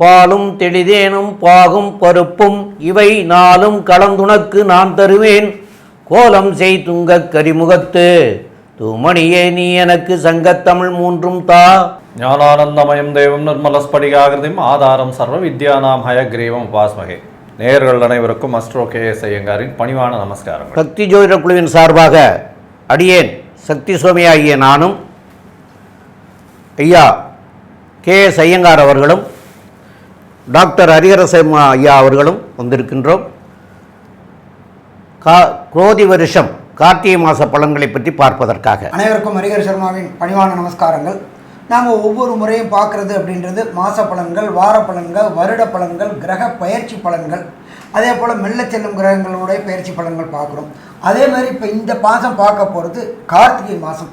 பாலும் தெளிதேனும் பாகும் பருப்பும் இவை நாளும் கலந்துனக்கு நான் தருவேன். கோலம் செய் துங்கக் கரிமுகத்து தூமணியே நீ எனக்கு சங்கத்தமிழ் மூன்றும் தா. ஞானானந்தமயம் தெய்வம் நிர்மலஸ்படிகாகிருதிம் ஆதாரம் சர்வ வித்யானாம் ஹயக்ரீவம் உபாஸ்மகே. நேயர்கள் அனைவருக்கும் அஸ்ட்ரோ கே எஸ் ஐயங்காரின் பணிவான நமஸ்காரங்கள். சக்தி ஜோதிட குழுவின் சார்பாக அடியேன் சக்தி சுவாமி ஆகிய நானும் ஐயா கே எஸ் ஐயங்கார் அவர்களும் டாக்டர் ஹரிஹரசம் ஐயா அவர்களும் வந்திருக்கின்றோம். கா குரோதி வருஷம் கார்த்திகை மாத பலன்களை பற்றி பார்ப்பதற்காக. அனைவருக்கும் ஹரிஹர சர்மாவின் பணிவான நமஸ்காரங்கள். நாம் ஒவ்வொரு முறையும் பார்க்குறது அப்படின்றது மாத பலன்கள் வார பலன்கள் வருட பலன்கள் கிரக பயிற்சி பலன்கள். அதே போல் மெல்ல செல்லும் கிரகங்களுடைய பயிற்சி பலன்கள் பார்க்குறோம். அதே மாதிரி இப்போ இந்த மாதம் பார்க்க போகிறது கார்த்திகை மாதம்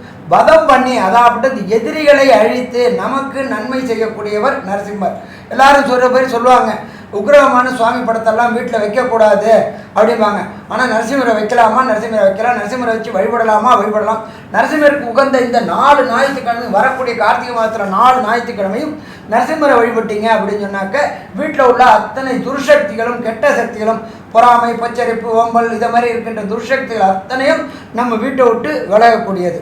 வதம் பண்ணி அதாவது எதிரிகளை அழித்து நமக்கு நன்மை செய்யக்கூடியவர் நரசிம்மர். எல்லாரும் சொல்கிற பேர் சொல்லுவாங்க. உக்ரகமான சுவாமி படத்தெல்லாம் வீட்டில் வைக்கக்கூடாது அப்படிம்பாங்க. ஆனால் நரசிம்மரை வைக்கலாமா? நரசிம்மரை வைக்கலாம். நரசிம்மரை வச்சு வழிபடலாமா? வழிபடலாம். நரசிம்மருக்கு உகந்த இந்த நாலு ஞாயிற்றுக்கிழமை வரக்கூடிய கார்த்திகை மாதத்தில் நாலு ஞாயிற்றுக்கிழமையும் நரசிம்மரை வழிபட்டீங்க அப்படின்னு சொன்னாக்க வீட்டில் உள்ள அத்தனை துர்சக்திகளும் கெட்ட சக்திகளும் பொறாமை பச்சரிப்பு ஓம்பல் இதை மாதிரி இருக்கின்ற துர்சக்திகள் அத்தனையும் நம்ம வீட்டை விட்டு விலகக்கூடியது.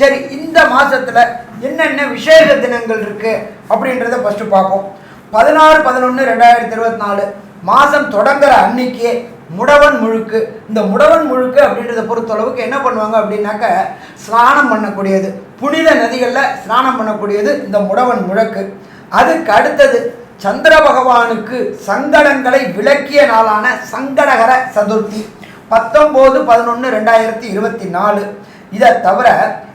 சரி இந்த மாதத்தில் என்னென்ன விசேஷ தினங்கள் இருக்குது அப்படின்றத ஃபஸ்ட்டு பார்ப்போம். பதினாறு பதினொன்று ரெண்டாயிரத்தி இருபத்தி நாலு மாதம் தொடங்குற அன்னைக்கே முடவன் முழுக்கு. இந்த முடவன் முழுக்கு அப்படின்றத பொறுத்தளவுக்கு என்ன பண்ணுவாங்க அப்படின்னாக்க ஸ்நானம் பண்ணக்கூடியது. புனித நதிகளில் ஸ்நானம் பண்ணக்கூடியது இந்த முடவன் முழக்கு. அதுக்கு அடுத்தது சந்திர பகவானுக்கு சங்கடங்களை விளக்கிய நாளான சங்கடகர சதுர்த்தி. பத்தொம்போது பதினொன்று ரெண்டாயிரத்தி இருபத்தி நாலு. இதை தவிர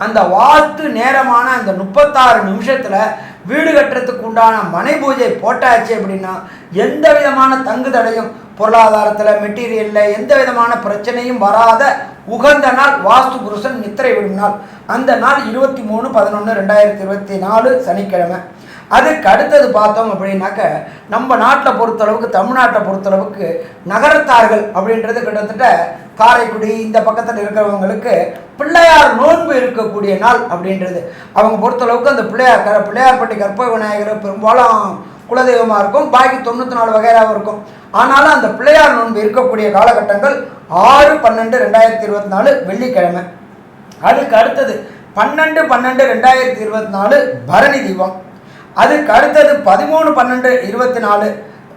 அந்த வாஸ்து நேரமான அந்த முப்பத்தாறு நிமிஷத்தில் வீடு கட்டுறதுக்கு உண்டான மனை பூஜை போட்டாச்சு அப்படின்னா எந்த விதமான தங்கு தடையும் பொருளாதாரத்தில் மெட்டீரியலில் எந்த விதமான பிரச்சனையும் வராத உகந்த நாள் வாஸ்து புருஷன் நித்திரை விடும் நாள் அந்த நாள் இருபத்தி மூணு பதினொன்று ரெண்டாயிரத்தி இருபத்தி நாலு சனிக்கிழமை. அதுக்கு அடுத்தது பார்த்தோம் அப்படின்னாக்க நம்ம நாட்டை பொறுத்தளவுக்கு தமிழ்நாட்டை பொறுத்தளவுக்கு நகரத்தார்கள் அப்படின்றது கிட்டத்தட்ட காரைக்குடி இந்த பக்கத்தில் இருக்கிறவங்களுக்கு பிள்ளையார் நோன்பு இருக்கக்கூடிய நாள் அப்படின்றது. அவங்க பொறுத்தளவுக்கு அந்த பிள்ளையார் க பிள்ளையார்பட்டி கற்பக விநாயகர் பெரும்பாலும் குலதெய்வமாக இருக்கும். பாக்கி தொண்ணூற்றி நாலு வகையாகவும் இருக்கும். ஆனாலும் அந்த பிள்ளையார் நோன்பு இருக்கக்கூடிய காலகட்டங்கள் ஆறு பன்னெண்டு ரெண்டாயிரத்தி இருபத்தி நாலு வெள்ளிக்கிழமை. அதுக்கு அடுத்தது பன்னெண்டு பன்னெண்டு ரெண்டாயிரத்தி இருபத்தி நாலு பரணி தீபம். அதுக்கு அடுத்தது பதிமூணு பன்னெண்டு இருபத்தி நாலு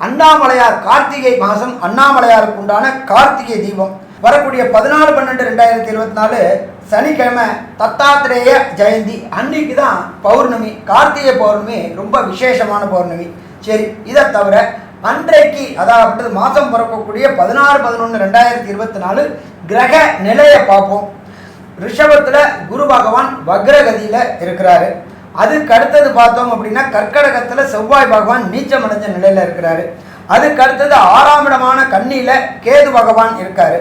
அண்ணாமலையார் கார்த்திகை மாதம் அண்ணாமலையாருக்கு உண்டான கார்த்திகை தீபம். வரக்கூடிய பதினாலு பன்னெண்டு ரெண்டாயிரத்தி இருபத்தி நாலு சனிக்கிழமை தத்தாத்திரேய ஜெயந்தி. அன்னைக்கு தான் பௌர்ணமி கார்த்திகை பௌர்ணமி ரொம்ப விசேஷமான பௌர்ணமி. சரி இதை தவிர அன்றைக்கு அதாவது மாதம் பிறக்கக்கூடிய பதினாறு பதினொன்று ரெண்டாயிரத்தி இருபத்தி நாலு கிரக நிலையை பார்ப்போம். ரிஷபத்தில் குரு பகவான் வக்ரகதியில் இருக்கிறாரு. அதுக்கு அடுத்தது பார்த்தோம் அப்படின்னா கர்க்கடகத்தில் செவ்வாய் பகவான் நீச்சம் அடைஞ்ச நிலையில் இருக்கிறாரு. அதுக்கு அடுத்தது ஆறாம் இடமான கண்ணியில் கேது பகவான் இருக்காரு.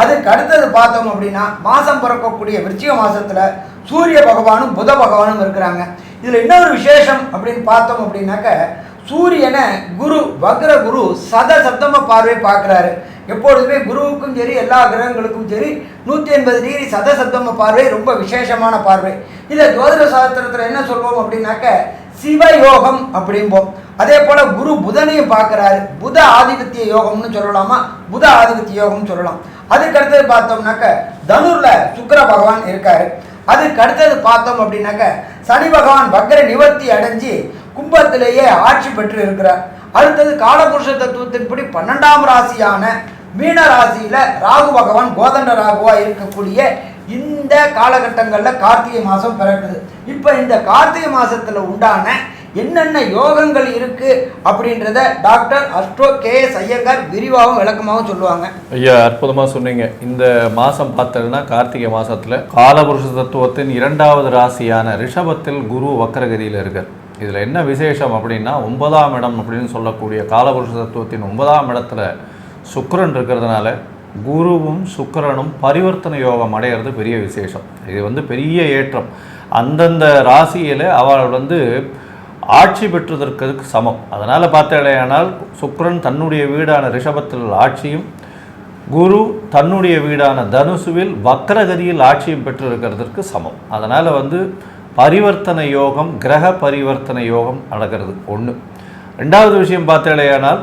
அதுக்கு அடுத்தது பார்த்தோம் அப்படின்னா மாதம் பிறக்கக்கூடிய விருச்சிக மாதத்தில் சூரிய பகவானும் புத பகவானும் இருக்கிறாங்க. இதில் இன்னொரு விசேஷம் அப்படின்னு பார்த்தோம் அப்படின்னாக்க சூரியனை குரு வக்ர குரு சத சத்தமாக பார்வை பார்க்குறாரு. எப்பொழுதுமே குருவுக்கும் சரி எல்லா கிரகங்களுக்கும் சரி நூற்றி எண்பது டிகிரி சத சப்தம பார்வை ரொம்ப விசேஷமான பார்வை. இதை ஜோதிட சாஸ்திரத்தில் என்ன சொல்வோம் அப்படின்னாக்க சிவயோகம் அப்படிம்போம். அதே போல் குரு புதனையும் பார்க்குறாரு. புத ஆதிபத்திய யோகம்னு சொல்லலாமா? புத ஆதிபத்திய யோகம்னு சொல்லலாம். அதுக்கு அடுத்தது பார்த்தோம்னாக்க தனுர்ல சுக்கர பகவான் இருக்காரு. அதுக்கு அடுத்தது பார்த்தோம் அப்படின்னாக்க சனி பகவான் வக்கர நிவர்த்தி அடைஞ்சு கும்பத்திலேயே ஆட்சி பெற்று இருக்கிறார். அடுத்தது காலபுருஷ தத்துவத்தின்படி பன்னெண்டாம் ராசியான மீன ராசியில ராகு பகவான் கோதண்ட ராகுவா இருக்கக்கூடிய இந்த காலகட்டங்களில் கார்த்திகை மாதம் பிறக்குது. இப்போ இந்த கார்த்திகை மாதத்தில் உண்டான என்னென்ன யோகங்கள் இருக்குது அப்படின்றத doctor astro K S Iyengar விரிவாகவும் விளக்கமாகவும் சொல்லுவாங்க. ஐயா அற்புதமாக சொன்னீங்க. இந்த மாதம் பார்த்தீங்கன்னா கார்த்திகை மாதத்தில் காலபுருஷ தத்துவத்தின் இரண்டாவது ராசியான ரிஷபத்தில் குரு வக்கரகதியில் இருக்கார். இதில் என்ன விசேஷம் அப்படின்னா ஒன்பதாம் இடம் அப்படின்னு சொல்லக்கூடிய காலபுருஷ தத்துவத்தின் ஒன்பதாம் இடத்துல சுக்கரன் இருக்கிறதுனால குருவும் சுக்கரனும் பரிவர்த்தனை யோகம் அடையிறது பெரிய விசேஷம். இது வந்து பெரிய ஏற்றம். அந்தந்த ராசியில் அவள் வந்து ஆட்சி பெற்றுவதற்கு சமம். அதனால் பார்த்தாலேயானால் சுக்ரன் தன்னுடைய வீடான ரிஷபத்தில் ஆட்சியும் குரு தன்னுடைய வீடான தனுசுவில் வக்கரகதியில் ஆட்சியும் பெற்றிருக்கிறதுக்கு சமம். அதனால் வந்து பரிவர்த்தனை யோகம் கிரக பரிவர்த்தனை யோகம் நடக்கிறது. ஒன்று ரெண்டாவது விஷயம் பார்த்தாலேயானால்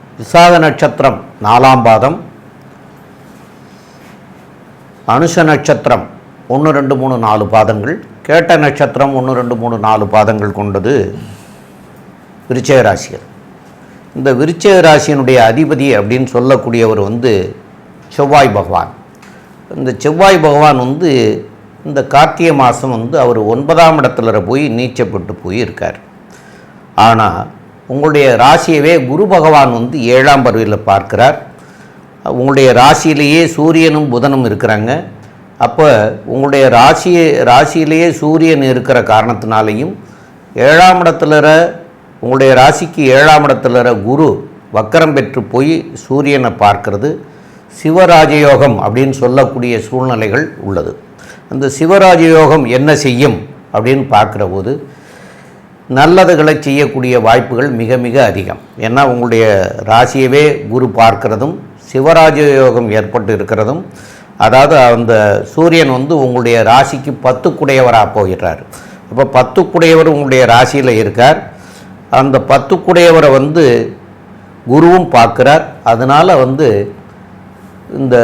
விசாக நட்சத்திரம் நாலாம் பாதம் அனுஷ நட்சத்திரம் ஒன்று ரெண்டு மூணு நாலு பாதங்கள் கேட்ட நட்சத்திரம் ஒன்று ரெண்டு மூணு நாலு பாதங்கள் கொண்டது விருச்சிக ராசிகள். இந்த விருச்சிக ராசியினுடைய அதிபதி அப்படின்னு சொல்லக்கூடியவர் வந்து செவ்வாய் பகவான். இந்த செவ்வாய் பகவான் வந்து இந்த கார்த்திகை மாதம் வந்து அவர் ஒன்பதாம் இடத்துல போய் நீச்சப்பட்டு போய் இருக்கார் ஆனால் உங்களுடைய ராசியவே குரு பகவான் வந்து ஏழாம் பருவியில் பார்க்கிறார். உங்களுடைய ராசியிலேயே சூரியனும் புதனும் இருக்கிறாங்க. அப்போ உங்களுடைய ராசியை ராசியிலேயே சூரியன் இருக்கிற காரணத்தினாலையும் ஏழாம் இடத்துல இருக்கிற உங்களுடைய ராசிக்கு ஏழாம் இடத்துல இருக்கிற குரு வக்கரம் பெற்று போய் சூரியனை பார்க்கறது. சிவராஜயோகம் அப்படின்னு சொல்லக்கூடிய சூழ்நிலைகள் உள்ளது. அந்த சிவராஜயோகம் என்ன செய்யும் அப்படின்னு பார்க்குற போது நல்லதுகளை செய்யக்கூடிய வாய்ப்புகள் மிக மிக அதிகம். ஏன்னா உங்களுடைய ராசியவே குரு பார்க்கிறதும் சிவராஜயோகம் ஏற்பட்டு இருக்கிறதும் அதாவது அந்த சூரியன் வந்து உங்களுடைய ராசிக்கு பத்துக்குடையவராக போகிறார் அப்போ பத்துக்குடையவர் உங்களுடைய ராசியில் இருக்கார். அந்த பத்துக்குடையவரை வந்து குருவும் பார்க்குறார். அதனால் வந்து இந்த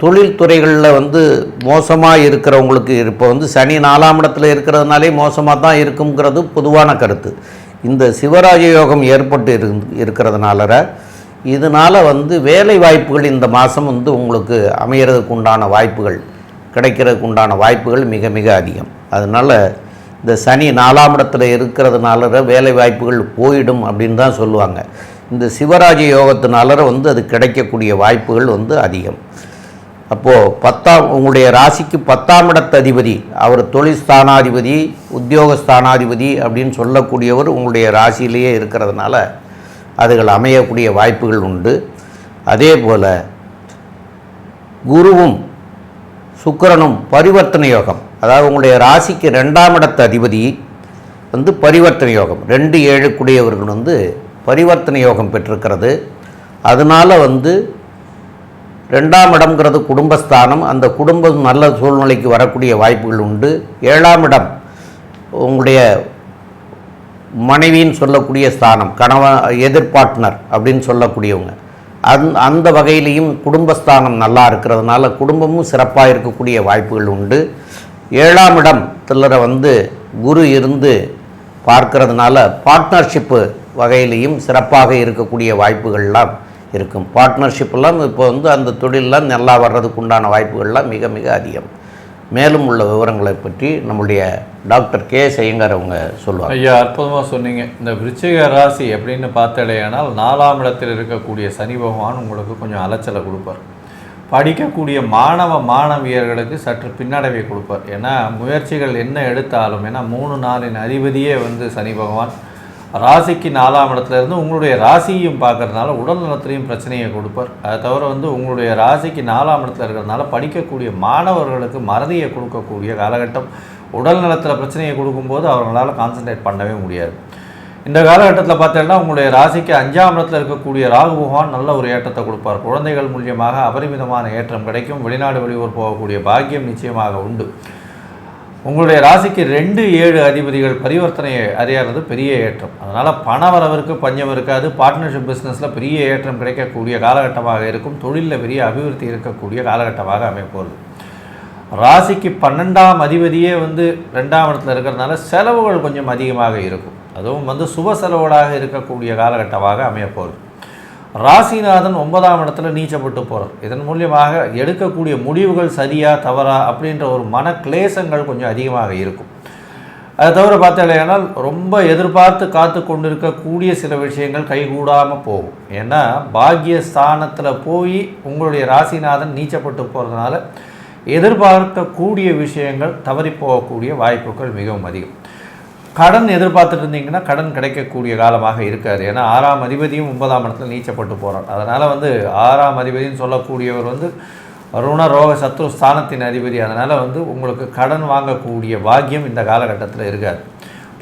தொழில் துறைகளில் வந்து மோசமாக இருக்கிறவங்களுக்கு இப்போ வந்து சனி நாலாம் இடத்துல இருக்கிறதுனாலே மோசமாக தான் இருக்குங்கிறது பொதுவான கருத்து. இந்த சிவராஜ யோகம் ஏற்பட்டு இரு இருக்கிறதுனால இதனால் வந்து வேலை வாய்ப்புகள் இந்த மாதம் வந்து உங்களுக்கு அமையிறதுக்கு உண்டான வாய்ப்புகள் கிடைக்கிறதுக்கு உண்டான வாய்ப்புகள் மிக மிக அதிகம். அதனால் இந்த சனி நாலாம் இடத்துல இருக்கிறதுனால வேலை வாய்ப்புகள் போயிடும் அப்படின்னு தான் சொல்லுவாங்க. இந்த சிவராஜ யோகத்தினால வந்து அது கிடைக்கக்கூடிய வாய்ப்புகள் வந்து அதிகம். அப்போது பத்தாம் உங்களுடைய ராசிக்கு பத்தாம் இடத்து அதிபதி அவர் தொழில் ஸ்தானாதிபதி உத்தியோக ஸ்தானாதிபதி அப்படின்னு சொல்லக்கூடியவர் உங்களுடைய ராசியிலேயே இருக்கிறதுனால அதுகள் அமையக்கூடிய வாய்ப்புகள் உண்டு. அதே போல் குருவும் சுக்கிரனும் பரிவர்த்தனை யோகம் அதாவது உங்களுடைய ராசிக்கு ரெண்டாம் இடத்து அதிபதி வந்து பரிவர்த்தனை யோகம் ரெண்டு ஏழுக்குடையவர்கள் வந்து பரிவர்த்தனை யோகம் பெற்றிருக்கிறது. அதனால் வந்து ரெண்டாம் இடம்ங்கிறது குடும்பஸ்தானம். அந்த குடும்பம் நல்ல சூழ்நிலைக்கு வரக்கூடிய வாய்ப்புகள் உண்டு. ஏழாம் இடம் உங்களுடைய மனைவின்னு சொல்லக்கூடிய ஸ்தானம் கணவன் எதிர்பார்ட்னர் அப்படின்னு சொல்லக்கூடியவங்க. அந் அந்த வகையிலையும் குடும்பஸ்தானம் நல்லா இருக்கிறதுனால குடும்பமும் சிறப்பாக இருக்கக்கூடிய வாய்ப்புகள் உண்டு. ஏழாம் இடம் தில்லரை வந்து குரு இருந்து பார்க்கறதுனால பார்ட்னர்ஷிப்பு வகையிலையும் சிறப்பாக இருக்கக்கூடிய வாய்ப்புகள்லாம் இருக்கும். பார்ட்னர்ஷிப்லாம் இப்போ வந்து அந்த தொழிலெலாம் நல்லா வர்றதுக்கு உண்டான வாய்ப்புகள்லாம் மிக மிக அதிகம். மேலும் உள்ள விவரங்களை பற்றி நம்முடைய டாக்டர் கே செய்யங்கர் அவங்க சொல்லுவாங்க. ஐயா அற்புதமாக சொன்னீங்க. இந்த விருச்சிக ராசி அப்படின்னு பார்த்தடையானால் நாலாம் இடத்தில் இருக்கக்கூடிய சனி பகவான் உங்களுக்கு கொஞ்சம் அலைச்சலை கொடுப்பார். படிக்கக்கூடிய மாணவ மாணவியர்களுக்கு சற்று பின்னடைவை கொடுப்பார். ஏன்னா முயற்சிகள் என்ன எடுத்தாலும் ஏன்னா மூணு நாளின் அதிபதியே வந்து சனி பகவான். ராசிக்கு நாலாம் இடத்துல இருந்து உங்களுடைய ராசியையும் பார்க்குறதுனால உடல் நலத்திலையும் பிரச்சனையை கொடுப்பார். அதை தவிர வந்து உங்களுடைய ராசிக்கு நாலாம் இடத்துல இருக்கிறதுனால படிக்கக்கூடிய மாணவர்களுக்கு மறதியை கொடுக்கக்கூடிய காலகட்டம் உடல் நலத்தில் பிரச்சனையை கொடுக்கும்போது அவங்களால கான்சன்ட்ரேட் பண்ணவே முடியாது. இந்த காலகட்டத்தில் பார்த்தீங்கன்னா உங்களுடைய ராசிக்கு அஞ்சாம் இடத்துல இருக்கக்கூடிய ராகு பகவான் நல்ல ஒரு ஏற்றத்தை கொடுப்பார். குழந்தைகள் மூலியமாக அபரிமிதமான ஏற்றம் கிடைக்கும். வெளிநாடு வெளியூர் போகக்கூடிய பாக்கியம் நிச்சயமாக உண்டு. உங்களுடைய ராசிக்கு ரெண்டு ஏழு அதிபதிகள் பரிவர்த்தனையை அறியாதது பெரிய ஏற்றம். அதனால் பண வரவிற்கு பஞ்சம் இருக்காது. பார்ட்னர்ஷிப் பிஸ்னஸில் பெரிய ஏற்றம் கிடைக்கக்கூடிய காலகட்டமாக இருக்கும். தொழிலில் பெரிய அபிவிருத்தி இருக்கக்கூடிய காலகட்டமாக அமைப்போகுது ராசிக்கு பன்னெண்டாம் அதிபதியே வந்து ரெண்டாம் இடத்துல இருக்கிறதுனால செலவுகள் கொஞ்சம் அதிகமாக இருக்கும். அதுவும் வந்து சுப செலவுகளாக இருக்கக்கூடிய காலகட்டமாக அமையப்போகுது. ராசிநாதன் ஒன்பதாம் இடத்துல நீச்சப்பட்டு போகிறார் இதன் மூலியமாக எடுக்கக்கூடிய முடிவுகள் சரியா தவறா அப்படின்ற ஒரு மன கிளேசங்கள் கொஞ்சம் அதிகமாக இருக்கும். அதை தவிர பார்த்தாலேனால் ரொம்ப எதிர்பார்த்து காத்து கொண்டிருக்கக்கூடிய சில விஷயங்கள் கைகூடாமல் போகும். ஏன்னா பாக்கியஸ்தானத்தில் போய் உங்களுடைய ராசிநாதன் நீச்சப்பட்டு போகிறதுனால எதிர்பார்க்கக்கூடிய விஷயங்கள் தவறி போகக்கூடிய வாய்ப்புகள் மிகவும் அதிகம். கடன் எதிர்பார்த்துட்டு இருந்தீங்கன்னா கடன் கிடைக்கக்கூடிய காலமாக இருக்காது. ஏன்னா ஆறாம் அதிபதியும் ஒன்பதாம் இடத்துல நீச்சப்பட்டு போகிறார் அதனால் வந்து ஆறாம் அதிபதினு சொல்லக்கூடியவர் வந்து ருண ரோக சத்ரு ஸ்தானத்தின் அதிபதி. அதனால் வந்து உங்களுக்கு கடன் வாங்கக்கூடிய பாக்கியம் இந்த காலகட்டத்தில் இருக்காது.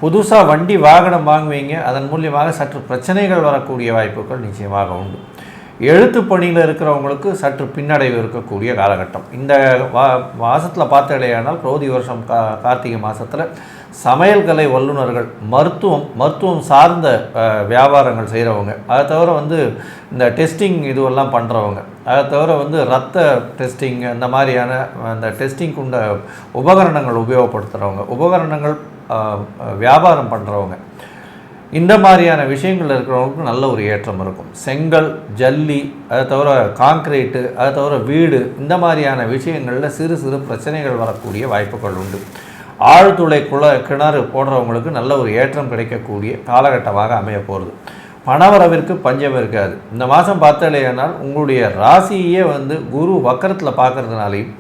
புதுசாக வண்டி வாகனம் வாங்குவீங்க. அதன் மூலியமாக சற்று பிரச்சனைகள் வரக்கூடிய வாய்ப்புகள் நிச்சயமாக உண்டு. எழுத்து பணியில் இருக்கிறவங்களுக்கு சற்று பின்னடைவு இருக்கக்கூடிய காலகட்டம். இந்த வா மாதத்தில் பார்த்தடையானால் குரோதி வருஷம் கா கார்த்திகை மாதத்தில் சமையல் கலை வல்லுநர்கள் மருத்துவம் மருத்துவம் சார்ந்த வியாபாரங்கள் செய்கிறவங்க அதை தவிர வந்து இந்த டெஸ்டிங் இதுவெல்லாம் பண்ணுறவங்க அதை தவிர வந்து ரத்த டெஸ்டிங் அந்த மாதிரியான அந்த டெஸ்டிங் உண்ட உபகரணங்கள் உபயோகப்படுத்துகிறவங்க உபகரணங்கள் வியாபாரம் பண்ணுறவங்க இந்த மாதிரியான விஷயங்கள் இருக்கிறவங்களுக்கு நல்ல ஒரு ஏற்றம் இருக்கும். செங்கல் ஜல்லி அதை தவிர காங்க்ரீட்டு அதை தவிர வீடு இந்த மாதிரியான விஷயங்களில் சிறு சிறு பிரச்சனைகள் வரக்கூடிய வாய்ப்புகள் உண்டு. ஆழ்துளை குள கிணறு போன்றவங்களுக்கு நல்ல ஒரு ஏற்றம் கிடைக்கக்கூடிய காலகட்டமாக அமைய போகிறது பணவரவிற்கு பஞ்சம் இருக்காது. இந்த மாதம் பார்த்தாலேனால் உங்களுடைய ராசியே வந்து குரு வக்கரத்தில் பார்க்கறதுனாலையும்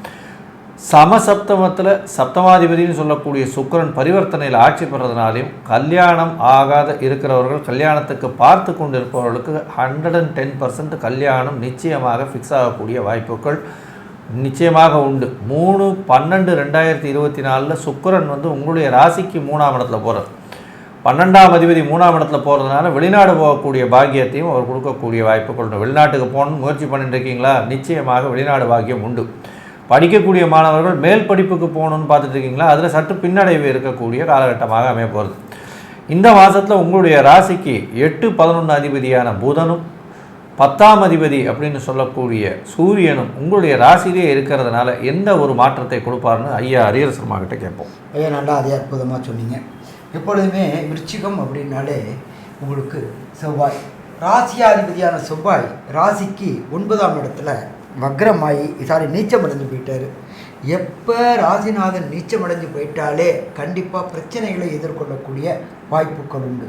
சமசப்தமத்தில் சப்தமாதிபதினு சொல்லக்கூடிய சுக்கிரன் பரிவர்த்தனையில் ஆட்சி பெறதுனாலையும் கல்யாணம் ஆகாத இருக்கிறவர்கள் கல்யாணத்துக்கு பார்த்து கொண்டு இருப்பவர்களுக்கு ஹண்ட்ரட் அண்ட் டென் பர்சன்ட் கல்யாணம் நிச்சயமாக ஃபிக்ஸ் ஆகக்கூடிய வாய்ப்புகள் நிச்சயமாக உண்டு. மூணு பன்னெண்டு ரெண்டாயிரத்தி இருபத்தி நாலில் சுக்கரன் வந்து உங்களுடைய ராசிக்கு மூணாம் இடத்துல போகிறது பன்னெண்டாம் அதிபதி மூணாம் இடத்துல போகிறதுனால வெளிநாடு போகக்கூடிய பாக்கியத்தையும் அவர் கொடுக்கக்கூடிய வாய்ப்புகள் உண்டு. வெளிநாட்டுக்கு போகணும்னு முயற்சி பண்ணிட்டு இருக்கீங்களா? நிச்சயமாக வெளிநாடு பாக்கியம் உண்டு. படிக்கக்கூடிய மாணவர்கள் மேல் படிப்புக்கு போகணும்னு பார்த்துட்டு இருக்கீங்களா? அதில் சற்று பின்னடைவு இருக்கக்கூடிய காலகட்டமாக அமைய போகிறது இந்த மாதத்தில் உங்களுடைய ராசிக்கு எட்டு பதினொன்று அதிபதியான புதனும் பத்தாம் அதிபதி அப்படின்னு சொல்லக்கூடிய சூரியனும் உங்களுடைய ராசியிலே இருக்கிறதுனால எந்த ஒரு மாற்றத்தை கொடுப்பாருன்னு ஐயா அரியர் சர்மா கிட்ட கேட்போம். ஐயா நல்லா அதே அற்புதமாக சொன்னீங்க. எப்பொழுதுமே விருச்சிகம் அப்படின்னாலே உங்களுக்கு செவ்வாய். ராசியாதிபதியான செவ்வாய் ராசிக்கு ஒன்பதாம் இடத்துல வக்ரமாயி சாரி நீச்சம் அடைஞ்சு போயிட்டார். எப்போ ராசிநாதன் நீச்சம் அடைஞ்சு போயிட்டாலே கண்டிப்பாக பிரச்சனைகளை எதிர்கொள்ளக்கூடிய வாய்ப்புகள் உண்டு.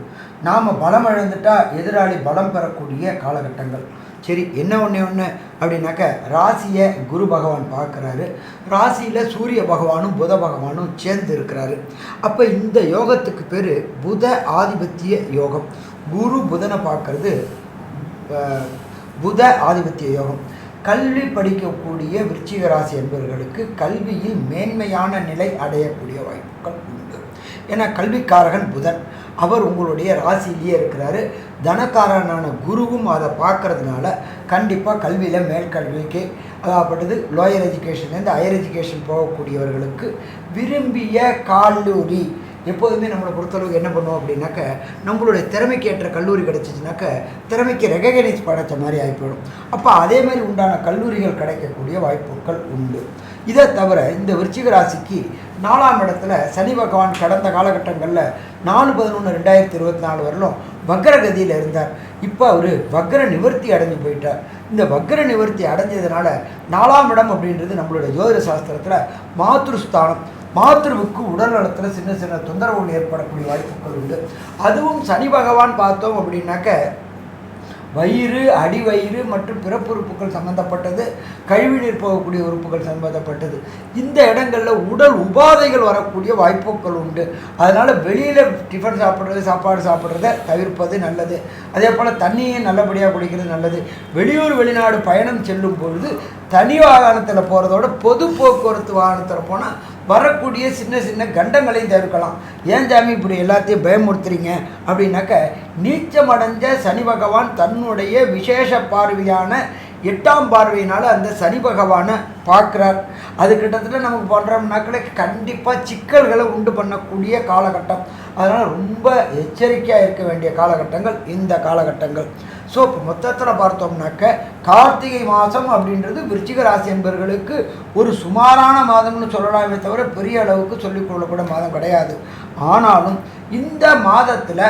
நாம் பலம் இழந்துட்டா எதிராளி பலம் பெறக்கூடிய காலகட்டங்கள். சரி என்ன ஒன்று ஒன்று அப்படின்னாக்க ராசியை குரு பகவான் பார்க்குறாரு. ராசியில் சூரிய பகவானும் புத பகவானும் சேர்ந்து இருக்கிறாரு. அப்போ இந்த யோகத்துக்கு பேர் புத ஆதிபத்திய யோகம். குரு புதனை பார்க்கறது புத ஆதிபத்திய யோகம். கல்வி படிக்கக்கூடிய விருச்சிக ராசி என்பவர்களுக்கு கல்வியில் மேன்மையான நிலை அடையக்கூடிய வாய்ப்புகள் உண்டு. ஏன்னா கல்விக்காரகன் புதன். அவர் உங்களுடைய ராசியிலேயே இருக்கிறாரு. தனக்காரனான குருவும் அதை பார்க்கறதுனால கண்டிப்பாக கல்வியில் மேல்கல்விக்கு அதாகப்பட்டது லோயர் எஜுகேஷன்லேருந்து ஹையர் எஜுகேஷன் போகக்கூடியவர்களுக்கு விரும்பிய கல்லூரி எப்போதுமே நம்மளை பொறுத்தளவுக்கு என்ன பண்ணுவோம் அப்படின்னாக்க நம்மளுடைய திறமைக்கு ஏற்ற கல்லூரி கிடச்சிச்சினாக்க திறமைக்கு ரெகனைஸ் படைத்த மாதிரி ஆகிப்போயிடும் அப்போ அதே மாதிரி உண்டான கல்லூரிகள் கிடைக்கக்கூடிய வாய்ப்புகள் உண்டு. இதை தவிர இந்த விருச்சிக ராசிக்கு நாலாம் இடத்துல சனி பகவான் கடந்த காலகட்டங்களில் நாலு பதினொன்று ரெண்டாயிரத்தி இருபத்தி நாலு வரலும் வக்ரகதியில் இருந்தார். இப்போ அவர் வக்ர நிவர்த்தி அடைஞ்சு போயிட்டார். இந்த வக்ர நிவர்த்தி அடைஞ்சதுனால நாலாம் இடம் அப்படின்றது நம்மளுடைய ஜோதிட சாஸ்திரத்தில் மாத்ருஸ்தானம். மாத்திருவுக்கு உடல் நலத்தில் சின்ன சின்ன தொந்தரவுகள் ஏற்படக்கூடிய வாய்ப்புகள் உண்டு. அதுவும் சனி பகவான் பார்த்தோம் அப்படின்னாக்க வயிறு அடிவயிறு மற்றும் பிறப்புறுப்புகள் சம்பந்தப்பட்டது கழிவுநீர் போகக்கூடிய உறுப்புகள் சம்பந்தப்பட்டது. இந்த இடங்களில் உடல் உபாதைகள் வரக்கூடிய வாய்ப்புகள் உண்டு. அதனால் வெளியில் டிஃபன் சாப்பிட்றது சாப்பாடு சாப்பிட்றத தவிர்ப்பது நல்லது. அதே போல் தண்ணியை நல்லபடியாக குடிக்கிறது நல்லது. வெளியூர் வெளிநாடு பயணம் செல்லும் பொழுது தனி வாகனத்தில் போகிறதோட பொது போக்குவரத்து வாகனத்தில் போனால் வரக்கூடிய சின்ன சின்ன கண்டங்களையும் தவிர்க்கலாம். ஏன் ஜாமி இப்படி எல்லாத்தையும் பயமுறுத்துறீங்க? அப்படின்னாக்க நீச்சமடைஞ்ச சனி பகவான் தன்னுடைய விசேஷ பார்வையான எட்டாம் பார்வையினால் அந்த சனி பகவானை பார்க்குறார். அது கிட்டத்தட்ட நமக்கு பண்ணுறோம்னாக்களே கண்டிப்பாக சிக்கல்களை உண்டு பண்ணக்கூடிய காலகட்டம். அதனால் ரொம்ப எச்சரிக்கையாக இருக்க வேண்டிய காலகட்டங்கள் இந்த காலகட்டங்கள். ஸோ இப்போ மொத்தத்தில் பார்த்தோம்னாக்க கார்த்திகை மாதம் அப்படின்றது விருச்சிக ராசி என்பவர்களுக்கு ஒரு சுமாரான மாதம்னு சொல்லலாமே தவிர பெரிய அளவுக்கு சொல்லிக் கொள்ளக்கூட மாதம் கிடையாது. ஆனாலும் இந்த மாதத்தில்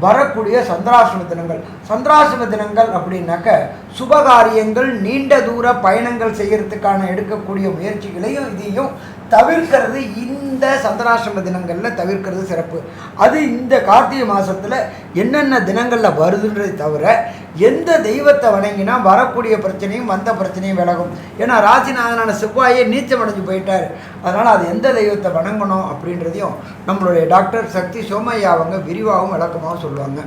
வரக்கூடிய சந்திராசிரம தினங்கள் சந்திராசிரம தினங்கள் அப்படின்னாக்க சுபகாரியங்கள் நீண்ட தூர பயணங்கள் செய்கிறதுக்கான எடுக்கக்கூடிய முயற்சிகளையும் இதையும் தவிர்க்கிறது இந்த சந்திராசிரம தினங்களில் தவிர்க்கிறது சிறப்பு. அது இந்த கார்த்திகை மாதத்தில் என்னென்ன தினங்களில் வருதுன்றதை தவிர எந்த தெய்வத்தை வணங்கினா வரக்கூடிய பிரச்சனையும் வந்த பிரச்சனையும் விலகும். ஏன்னா ராசிநாதனான செவ்வாயே நீச்சம் அடைஞ்சு போயிட்டார். அதனால் அது எந்த தெய்வத்தை வணங்கணும் அப்படின்றதையும் நம்மளுடைய டாக்டர் சக்தி சோமையா அவங்க விரிவாகவும் விளக்கமாகவும் சொல்லுவாங்க.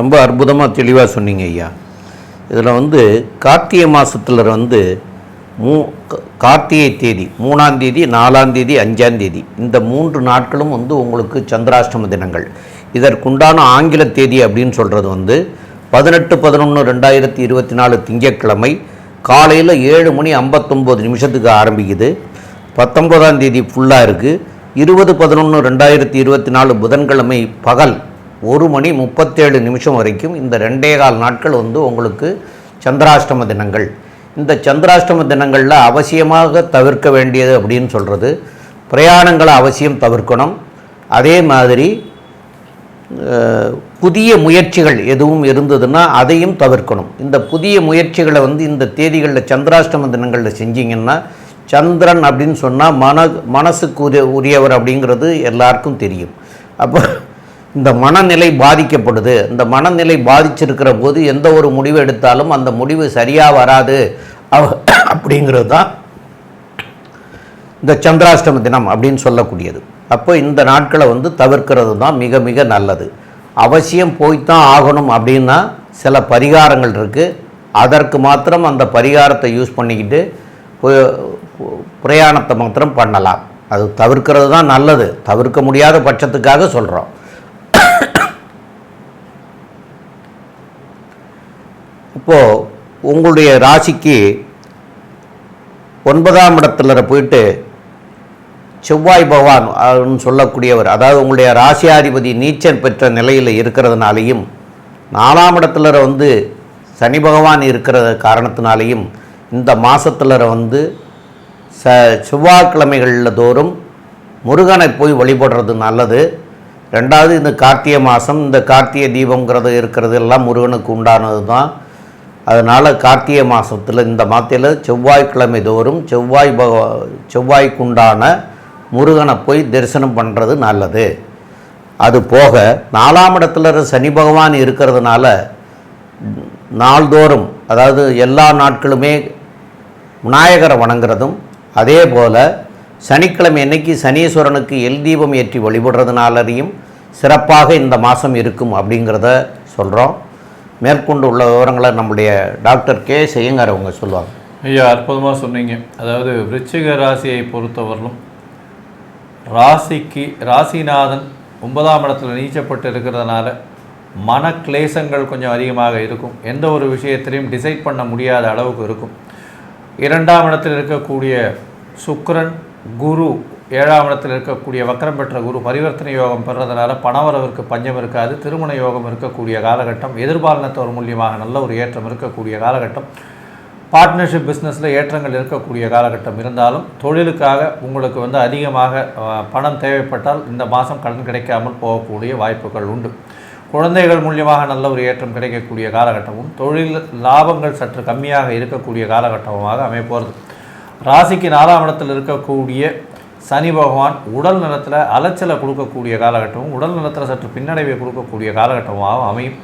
ரொம்ப அற்புதமாக தெளிவாக சொன்னீங்க ஐயா. இதில் வந்து கார்த்திகை மாதத்தில் வந்து மூ க- கார்த்திகை தேதி மூணாம் தேதி நாலாம் தேதி அஞ்சாம் தேதி. இந்த மூன்று நாட்களும் வந்து உங்களுக்கு சந்திராஷ்டம தினங்கள். இதற்குண்டான ஆங்கில தேதி அப்படின்னு சொல்கிறது வந்து பதினெட்டு பதினொன்று ரெண்டாயிரத்தி இருபத்தி நாலு திங்கட்கிழமை காலையில் ஏழு மணி ஐம்பத்தொம்போது நிமிஷத்துக்கு ஆரம்பிக்குது. பத்தொம்போதாம் தேதி ஃபுல்லாக இருக்குது இருபது பதினொன்று ரெண்டாயிரத்தி இருபத்தி நாலு புதன்கிழமை பகல் ஒரு மணி முப்பத்தேழு நிமிஷம் வரைக்கும் இந்த ரெண்டே கால் நாட்கள் வந்து உங்களுக்கு சந்திராஷ்டம தினங்கள். இந்த சந்திராஷ்டம தினங்களில் அவசியமாக தவிர்க்க வேண்டியது அப்படின்னு சொல்கிறது பிரயாணங்களை அவசியம் தவிர்க்கணும். அதே மாதிரி புதிய முயற்சிகள் எதுவும் இருந்ததுன்னா அதையும் தவிர்க்கணும். இந்த புதிய முயற்சிகளை வந்து இந்த தேதிகளில் சந்திராஷ்டம தினங்களில் செஞ்சிங்கன்னா சந்திரன் அப்படின்னு சொன்னால் மன மனசுக்கு உரிய உரியவர் அப்படிங்கிறது எல்லாருக்கும் தெரியும். அப்போ இந்த மனநிலை பாதிக்கப்படுது. இந்த மனநிலை பாதிச்சிருக்கிற போது எந்த ஒரு முடிவு எடுத்தாலும் அந்த முடிவு சரியாக வராது. அப்படிங்கிறது தான் இந்த சந்திராஷ்டம தினம் அப்படின்னு சொல்லக்கூடியது. அப்போ இந்த நாட்களை வந்து தவிர்க்கிறது தான் மிக மிக நல்லது. அவசியம் போய்த்தான் ஆகணும் அப்படின்னா சில பரிகாரங்கள் இருக்குது அதற்கு மாத்திரம் அந்த பரிகாரத்தை யூஸ் பண்ணிக்கிட்டு பிரயாணத்தை மாத்திரம் பண்ணலாம். அது தவிர்க்கிறது தான் நல்லது. தவிர்க்க முடியாத பட்சத்துக்காக சொல்கிறோம் இப்போது உங்களுடைய ராசிக்கு ஒன்பதாம் இடத்துல போயிட்டு செவ்வாய் பகவான் சொல்லக்கூடியவர் அதாவது உங்களுடைய ராசியாதிபதி நீச்சல் பெற்ற நிலையில் இருக்கிறதுனாலையும் நாலாம் இடத்துல வந்து சனி பகவான் இருக்கிற காரணத்தினாலையும் இந்த மாதத்தில் வந்து ச செவ்வாய்க்கிழமைகளில் தோறும் முருகனை போய் வழிபடுறது நல்லது. ரெண்டாவது இந்த கார்த்திகை மாதம் இந்த கார்த்திகை தீபங்கிறது இருக்கிறது எல்லாம் முருகனுக்கு உண்டானது தான் அதனால் கார்த்திகை மாதத்தில் இந்த மாதத்தில் செவ்வாய்க்கிழமை தோறும் செவ்வாய் பக செவ்வாய்க்குண்டான முருகனை போய் தரிசனம் பண்ணுறது நல்லது. அது போக நாலாம் இடத்துல சனி பகவான் இருக்கிறதுனால நாள்தோறும் அதாவது எல்லா நாட்களுமே விநாயகரை வணங்குறதும் அதே போல் சனிக்கிழமை அன்னைக்கு சனீஸ்வரனுக்கு எல் தீபம் ஏற்றி வழிபடுறதுனாலையும் சிறப்பாக இந்த மாதம் இருக்கும் அப்படிங்கிறத சொல்கிறோம் மேற்கொண்டு உள்ள விவரங்களை நம்முடைய டாக்டர் கே செய்யங்கார் அவங்க சொல்லுவாங்க. ஐயா அற்புதமாக சொன்னீங்க. அதாவது விருச்சிக ராசியை பொறுத்தவரையிலும் ராசிக்கு ராசிநாதன் ஒன்பதாம் இடத்துல நீச்சப்பட்டு இருக்கிறதுனால மன கிளேசங்கள் கொஞ்சம் அதிகமாக இருக்கும். எந்த ஒரு விஷயத்திலையும் டிசைட் பண்ண முடியாத அளவுக்கு இருக்கும். இரண்டாம் இடத்தில் இருக்கக்கூடிய சுக்கரன் குரு ஏழாம் இடத்தில் இருக்கக்கூடிய வக்கரம் பெற்ற குரு பரிவர்த்தனை யோகம் பெறதுனால பணவரவிற்கு பஞ்சம் இருக்காது திருமண யோகம் இருக்கக்கூடிய காலகட்டம் எதிர்பாலினத்தவர் மூலியமாக நல்ல ஒரு ஏற்றம் இருக்கக்கூடிய காலகட்டம் பார்ட்னர்ஷிப் பிஸ்னஸில் ஏற்றங்கள் இருக்கக்கூடிய காலகட்டம் இருந்தாலும் தொழிலுக்காக உங்களுக்கு வந்து அதிகமாக பணம் தேவைப்பட்டால் இந்த மாதம் கடன் கிடைக்காமல் போகக்கூடிய வாய்ப்புகள் உண்டு. குழந்தைகள் மூலியமாக நல்ல ஒரு ஏற்றம் கிடைக்கக்கூடிய காலகட்டமும் தொழில் லாபங்கள் சற்று கம்மியாக இருக்கக்கூடிய காலகட்டமாக அமைப்போகிறது ராசிக்கு நாலாம் இடத்தில் இருக்கக்கூடிய சனி பகவான் உடல் நலத்தில் அலைச்சலை கொடுக்கக்கூடிய காலகட்டமும் உடல் நலத்தில் சற்று பின்னடைவை கொடுக்கக்கூடிய காலகட்டமாகவும் அமையும்.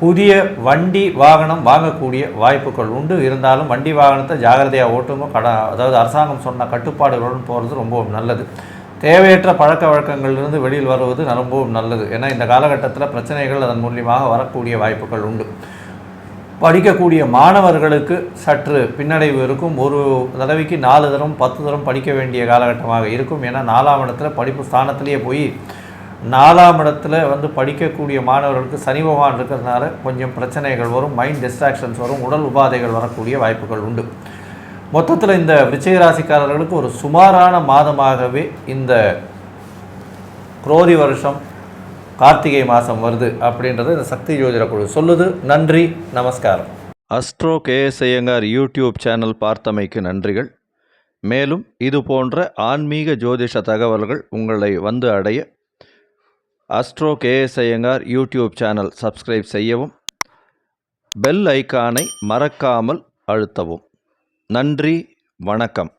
புதிய வண்டி வாகனம் வாங்கக்கூடிய வாய்ப்புகள் உண்டு. இருந்தாலும் வண்டி வாகனத்தை ஜாகிரதையாக ஓட்டுங்க. கட அதாவது அரசாங்கம் சொன்ன கட்டுப்பாடுகளுடன் போகிறது ரொம்பவும் நல்லது. தேவையற்ற பழக்க வழக்கங்களிலிருந்து வெளியில் வருவது ரொம்பவும் நல்லது. ஏன்னா இந்த காலகட்டத்தில் பிரச்சனைகள் அதன் மூலியமாக வரக்கூடிய வாய்ப்புகள் உண்டு. படிக்கக்கூடிய மாணவர்களுக்கு சற்று பின்னடைவு இருக்கும். ஒரு தடவைக்கு நாலு தரம் பத்து தரம் படிக்க வேண்டிய காலகட்டமாக இருக்கும். ஏன்னா நாலாம் இடத்துல படிப்பு ஸ்தானத்திலேயே போய் நாலாம் இடத்துல வந்து படிக்கக்கூடிய மாணவர்களுக்கு சனி பகவான் இருக்கிறதுனால கொஞ்சம் பிரச்சனைகள் வரும் மைண்ட் டிஸ்ட்ராக்ஷன்ஸ் வரும் உடல் உபாதைகள் வரக்கூடிய வாய்ப்புகள் உண்டு. மொத்தத்தில் இந்த விருச்சிக ராசிக்காரர்களுக்கு ஒரு சுமாரான மாதமாகவே இந்த குரோதி வருஷம் கார்த்திகை மாதம் வருது அப்படின்றது இந்த சக்தி ஜோதிட குழு சொல்லுது. நன்றி நமஸ்காரம். அஸ்ட்ரோ கேஎஸ்ஐயங்கார் யூடியூப் சேனல் பார்த்தமைக்கு நன்றிகள். மேலும் இது போன்ற ஆன்மீக ஜோதிஷ தகவல்கள் உங்களை வந்து அடைய astro K S Iyengar YouTube channel subscribe செய்யவும் பெல் ஐகானை மறக்காமல் அழுத்தவும். நன்றி வணக்கம்.